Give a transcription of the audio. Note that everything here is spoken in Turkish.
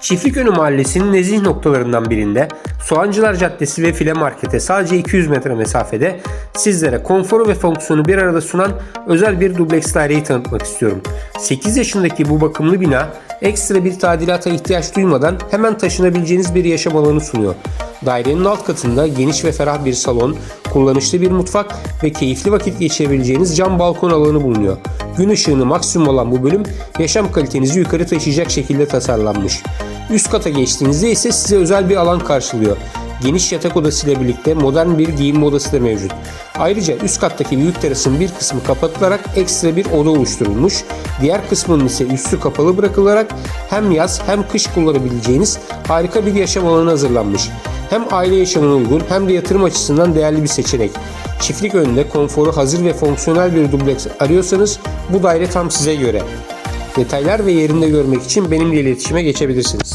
Çiftlikönü Mahallesi'nin nezih noktalarından birinde Soğancılar Caddesi ve File Market'e sadece 200 metre mesafede sizlere konforu ve fonksiyonu bir arada sunan özel bir dubleks daireyi tanıtmak istiyorum. 8 yaşındaki bu bakımlı bina ekstra bir tadilata ihtiyaç duymadan hemen taşınabileceğiniz bir yaşam alanı sunuyor. Dairenin alt katında geniş ve ferah bir salon, kullanışlı bir mutfak ve keyifli vakit geçirebileceğiniz cam balkon alanı bulunuyor. Gün ışığını maksimum olan bu bölüm yaşam kalitenizi yukarı taşıyacak şekilde tasarlanmış. Üst kata geçtiğinizde ise size özel bir alan karşılıyor. Geniş yatak odasıyla birlikte modern bir giyinme odası da mevcut. Ayrıca üst kattaki büyük terasın bir kısmı kapatılarak ekstra bir oda oluşturulmuş. Diğer kısmının ise üstü kapalı bırakılarak hem yaz hem kış kullanabileceğiniz harika bir yaşam alanı hazırlanmış. Hem aile yaşamına uygun hem de yatırım açısından değerli bir seçenek. Çiftlik önünde konforu hazır ve fonksiyonel bir dubleks arıyorsanız bu daire tam size göre. Detaylar ve yerinde görmek için benimle iletişime geçebilirsiniz.